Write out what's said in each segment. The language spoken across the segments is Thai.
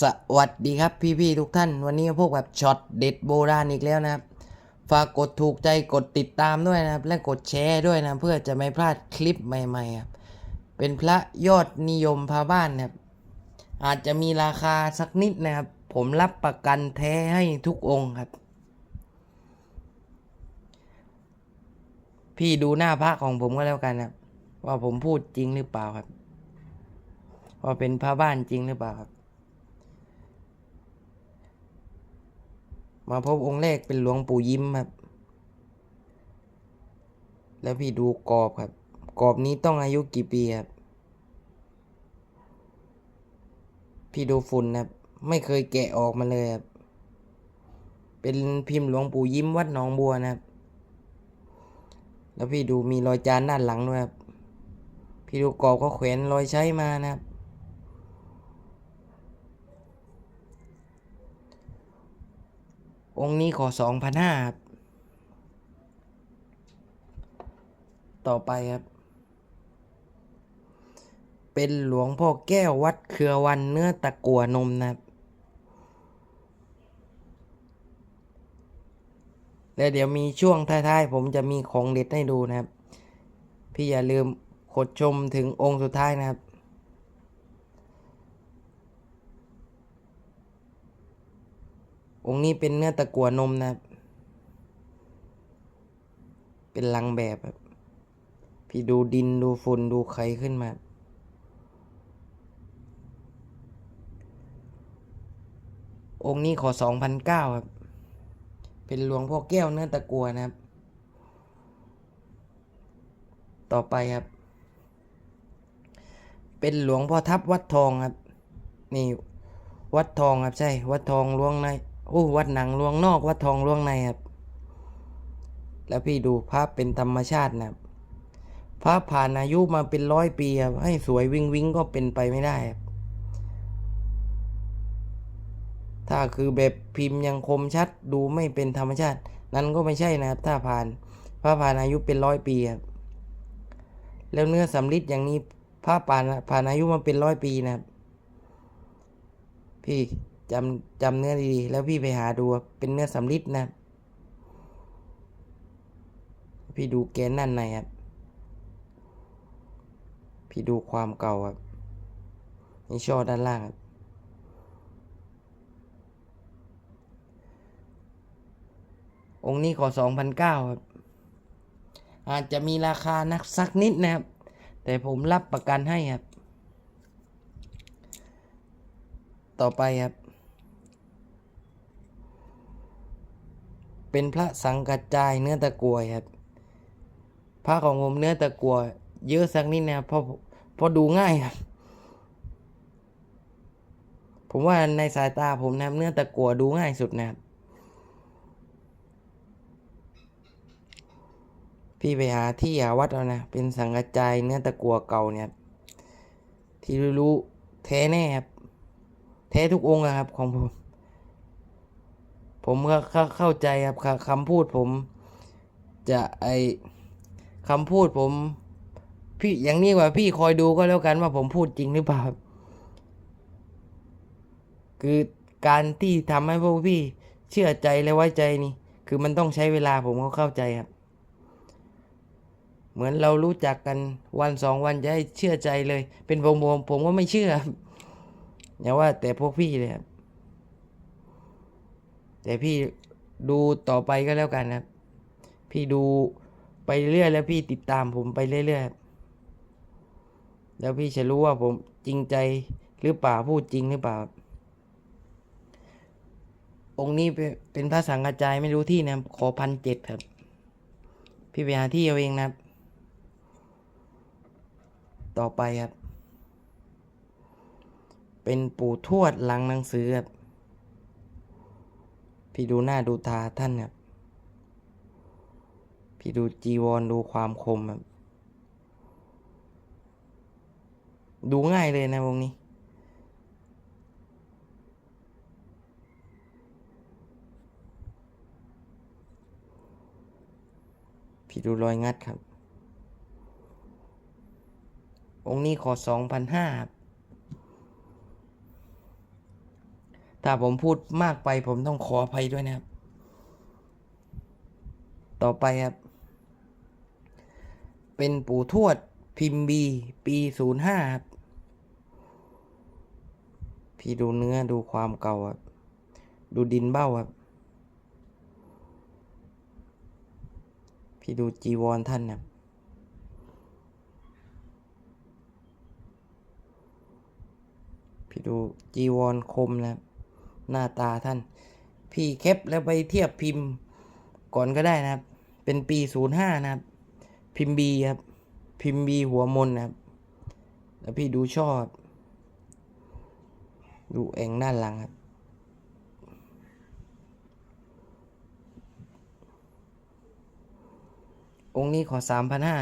สวัสดีครับพี่ๆทุกท่าน วันนี้พบกับบช็อตเด็ดโบราณอีกแล้วนะครับ ฝากกดถูกใจกดติดตามด้วยนะครับ และกดแชร์ด้วยนะเพื่อจะไม่พลาดคลิปใหม่ๆครับเป็นพระยอดนิยมพาบ้านนะครับ อาจจะมีราคาสักนิดนะครับ ผมรับประกันแท้ให้ทุกองค์ครับ พี่ดูหน้าพระของผมก็แล้วกันนะครับ ว่าผมพูดจริงหรือเปล่าครับ ว่าเป็นพระบ้านจริงหรือเปล่าครับ มาพบองค์แรกเป็นหลวงปู่ยิ้มครับ แล้วพี่ดูกรอบครับ กรอบนี้ต้องอายุกี่ปีครับ พี่ดูฝุ่นนะครับ ไม่เคยแกะออกมาเลยครับ เป็นพิมพ์หลวงปู่ยิ้มวัดหนองบัวนะครับ แล้วพี่ดูมีรอยจานด้านหลังด้วยครับ พี่ดูกรอบก็แขวนรอยใช้มานะครับ องค์นี้ขอสองพันห้าครับ ต่อไปครับ เป็นหลวงพ่อแก้ววัดเครือวันเนื้อตะกัวนมนะครับ แล้วเดี๋ยวมีช่วงท้ายๆ ผมจะมีของเด็ดให้ดูนะครับ พี่อย่าลืมกดชมถึงองค์สุดท้ายนะครับ องค์นี้เป็นเนื้อตะกัวนมนะครับ เป็นลังแบบครับ พี่ดูดินดูฝุ่นดูไขขึ้นมา องค์นี้ขอสองพันเก้าครับ เป็นหลวงพ่อแก้วเนื้อตะกัวนะครับ ต่อไปครับ เป็นหลวงพ่อทับวัดทองครับ นี่วัดทองครับใช่ วัดทองหลวงใน โอ้วัดหนังลวงนอกวัดทองลวงในครับ แล้วพี่ดูภาพเป็นธรรมชาตินะครับภาพผ่านอายุมาเป็นร้อยปีครับให้สวยวิงวิงก็เป็นไปไม่ได้ครับถ้าคือแบบพิมพ์ยังคมชัดดูไม่เป็นธรรมชาติ นั้นก็ไม่ใช่นะครับ ถ้าผ่านพระผ่านอายุเป็นร้อยปีครับแล้วเนื้อสำลิดอย่างนี้พระผ่านผ่านอายุมาเป็นร้อยปีนะครับพี่ จำจำเนื้อดีๆ แล้วพี่ไปหาดูเป็นเนื้อสำลิดนะ พี่ดูแกนนั่นในครับ พี่ดูความเก่าครับนี่ช่อด้านล่างครับองค์นี้ขอสองพันเก้าครับ อาจจะมีราคานักสักนิดนะครับ แต่ผมรับประกันให้ครับ ต่อไปครับ เป็นพระสังกัจจายเนื้อตะกรวครับพระของผมเนื้อตะกัวเยอะสักนิดนะครับเพราะเพราะดูง่ายครับ ผมว่าในสายตาผมนะเนื้อตะกัวดูง่ายสุดนะครับพี่ไปหาที่หาวัดเอานะเป็นสังกัจจายเนื้อตะกัวเก่าเนี่ยที่รู้แท้แน่ครับแท้ทุกองค์ครับของผม ผมก็เข้าเข้าใจครับคำพูดผม จะไอคำพูดผม พี่อย่างนี้ว่าพี่คอยดูก็แล้วกันว่าผมพูดจริงหรือเปล่าคือการที่ทำให้พวกพี่เชื่อใจและไว้ใจนี่ คือมันต้องใช้เวลาผมก็เข้าใจครับ เหมือนเรารู้จักกันวันสองวันจะให้เชื่อใจเลย เป็นผมผมผมก็ไม่เชื่ออย่าว่าแต่พวกพี่เลยครับ แต่พี่ดูต่อไปก็แล้วกันครับ พี่ดูไปเรื่อยแล้วพี่ติดตามผมไปเรื่อยๆแล้วพี่จะรู้ว่าผมจริงใจหรือเปล่าพูดจริงหรือเปล่า องค์นี้เป็นพระสังฆจายไม่รู้ที่นะขอพันเจ็ดครับ พี่ไปหาที่เอาเองนะครับ ต่อไปครับ เป็นปู่ทวดหลังหนังสือครับ พี่ดูหน้าดูตาท่านครับ พี่ดูจีวรดูความคมครับ ดูง่ายเลยนะวงนี้ พี่ดูรอยงัดครับองค์นี้ขอสองพันห้า ถ้าผมพูดมากไปผมต้องขออภัยด้วยนะครับ ต่อไปครับ เป็นปู่ทวดพิมพ์บีปีศูนย์ห้าครับ พี่ดูเนื้อดูความเก่าครับ ดูดินเบ้าครับ พี่ดูจีวรท่านครับพี่ดูจีวรคมนะครับ หน้าตาท่าน พี่แคปแล้วไปเทียบพิมพ์ก่อนก็ได้นะครับ เป็นปีศูนย์ห้านะครับ พิมพ์บีครับ พิมพ์บีหัวมนนะครับ แล้วพี่ดูชอบ ดูเองด้านหลังครับองค์นี้ขอสามพันห้า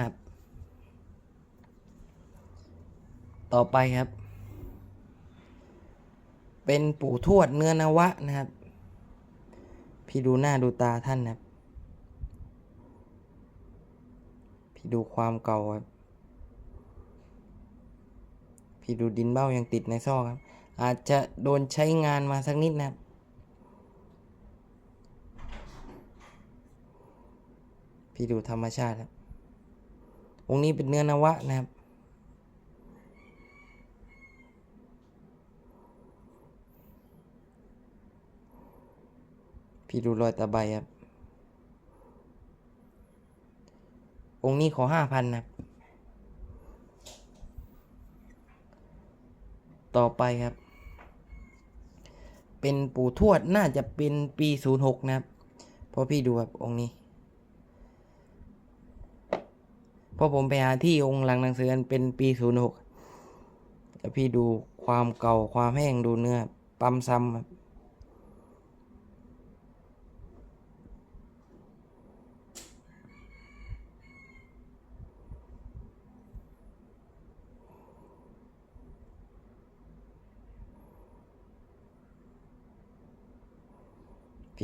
ต่อไปครับ เป็นปู่ทวดเนื้อนวะนะครับ พี่ดูหน้าดูตาท่านนะครับ พี่ดูความเก่าครับ พี่ดูดินเบ้ายังติดในซอกครับ อาจจะโดนใช้งานมาสักนิดนะครับ พี่ดูธรรมชาติครับองค์นี้เป็นเนื้อนวะนะครับ พี่ดูรอยตะไบครับ องค์นี้ขอห้าพันนะครับ ต่อไปครับ เป็นปู่ทวดน่าจะเป็นปีศูนย์หกนะครับเพราะพี่ดูครับองค์นี้เพราะผมไปหาที่องค์หลังหนังสืออันเป็นปีศูนย์หกแล้วพี่ดูความเก่าความแห้งดูเนื้อปั๊มซ้ำครับ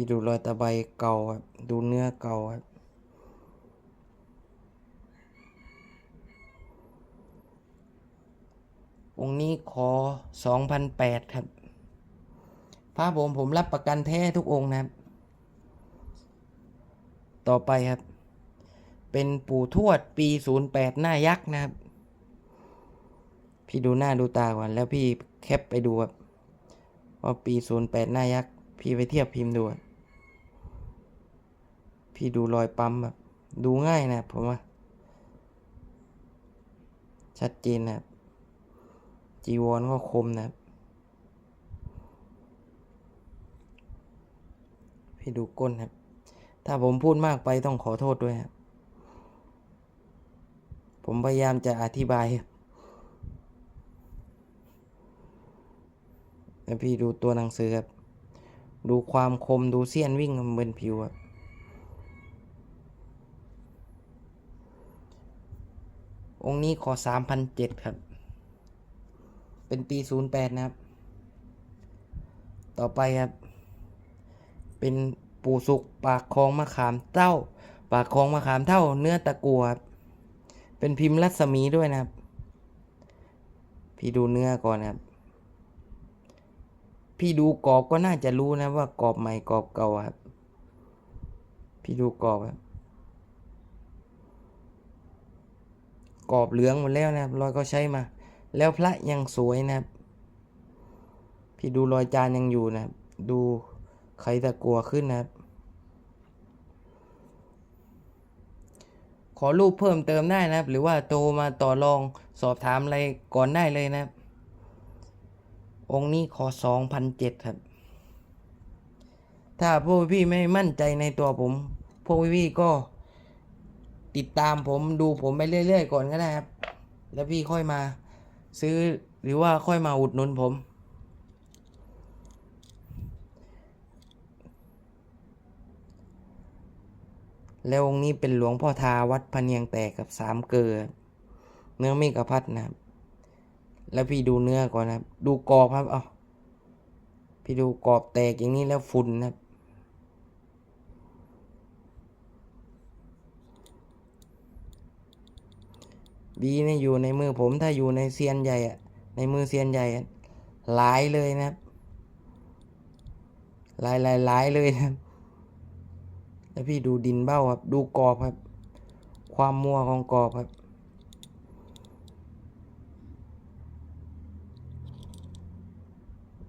พี่ดูรอยตะไบเก่าครับดูเนื้อเก่าครับองค์นี้ขอสองพันแปดครับพระผมผมรับประกันแท้ทุกองค์นะครับ ต่อไปครับ เป็นปู่ทวดปีศูนย์แปดหน้ายักษ์นะครับ พี่ดูหน้าดูตาก่อน แล้วพี่แคปไปดูครับว่าปีศูนย์แปดหน้ายักษ์ พี่ไปเทียบพิมพ์ดูครับ พี่ดูรอยปั๊มแบบดูง่ายนะครับผมว่าชัดเจนนะครับ จีวรก็คมนะครับ พี่ดูก้นครับ ถ้าผมพูดมากไปต้องขอโทษด้วยครับ ผมพยายามจะอธิบายครับแล้วพี่ดูตัวหนังสือครับ ดูความคมดูเสี้ยนวิ่งบนผิวครับ องค์นี้ขอสามพันเจ็ดครับ เป็นปีศูนย์แปดนะครับ ต่อไปครับ เป็นปูสุกปากคลองมะขามเต้า ปากคลองมะขามเท่าเนื้อตะกัวครับเป็นพิมพ์รัศมีด้วยนะครับ พี่ดูเนื้อก่อนนะครับ พี่ดูกรอบก็น่าจะรู้นะว่ากรอบใหม่กรอบเก่าครับ พี่ดูกรอบครับ กรอบเหลืองหมดแล้วนะครับรอยก็ใช้มา แล้วพระยังสวยนะครับ พี่ดูรอยจานยังอยู่นะครับ ดูไขตะกัวขึ้นนะครับ ขอรูปเพิ่มเติมได้นะครับ หรือว่าโทรมาต่อรองสอบถามอะไรก่อนได้เลยนะครับ องค์นี้ขอสองพันเจ็ดครับ ถ้าพวกพี่ไม่มั่นใจในตัวผม พวกพี่ก็ ติดตามผมดูผมไปเรื่อย ๆ ก่อนก็ได้ครับ แล้วพี่ค่อยมาซื้อหรือว่าค่อยมาอุดหนุนผม แล้วองค์นี้เป็นหลวงพ่อทาวัดพเนียงแตกกับสามเกลือเนื้อเมกระพัดนะครับ แล้วพี่ดูเนื้อก่อนนะครับ ดูกรอบครับ เอาพี่ดูกรอบแตกอย่างนี้แล้วฝุ่นนะครับ ดีนะอยู่ในมือผมถ้าอยู่ในเซียนใหญ่อะในมือเซียนใหญ่อะหลายเลยนะครับลายลายลายเลยนะครับแล้วพี่ดูดินเบ้าครับ ดูกรอบครับ ความมัวของกรอบครับ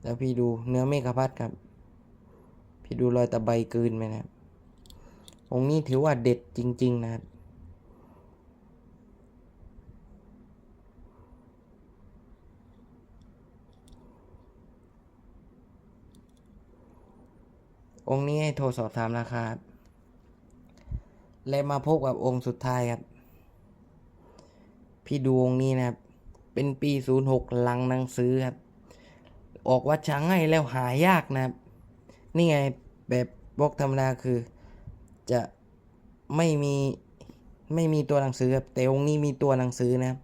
แล้วพี่ดูเนื้อเมฆพัดครับ พี่ดูรอยตะไบกืนไหมนะครับองค์นี้ถือว่าเด็ดจริง ๆ นะครับ องค์นี้ให้โทรสอบถามราคา และมาพบกับองค์สุดท้ายครับ พี่ดูองค์นี้นะครับ เป็นปี06ลังหนังสือครับ ออกวัดช้างให้แล้วหายากนะครับ นี่ไงแบบบล็อกธรรมดาคือจะไม่มีไม่มีตัวหนังสือครับแต่องค์นี้มีตัวหนังสือนะครับ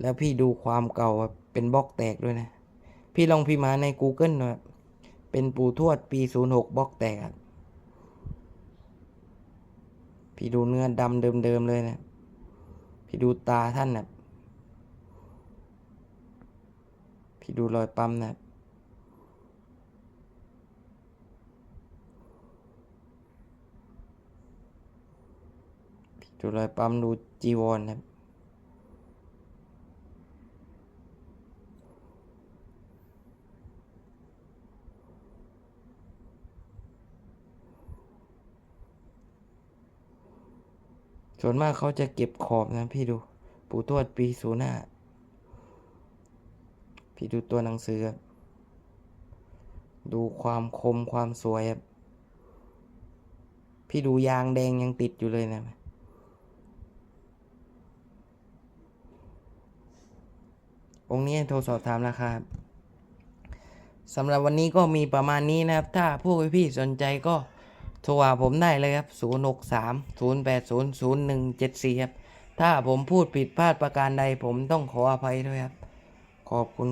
แล้วพี่ดูความเก่าครับเป็นบล็อกแตกด้วยนะ พี่ลองพิมพ์มาใน Google หน่อยครับ เป็นปู่ทวดปี 06บล็อกแตกพี่ดูเนื้อดำเดิมๆเลยนะ พี่ดูตาท่านนะพี่ดูรอยปั๊มนะดูรอยปั๊มดูจีวรครั ส่วนมากเขาจะเก็บขอบนะพี่ดู ปู่ทวดปีศูนย์ห้าพี่ดูตัวหนังสือครับ ดูความคมความสวยครับ พี่ดูยางแดงยังติดอยู่เลยนะ องค์นี้โทรสอบถามราคาครับสำหรับวันนี้ก็มีประมาณนี้นะครับ ถ้าผู้พี่สนใจก็ โทรหาผมได้เลยครับ 063 080 0174 ครับ ถ้าผมพูดผิดพลาดประการใดผมต้องขออภัยด้วยครับ ขอบคุณ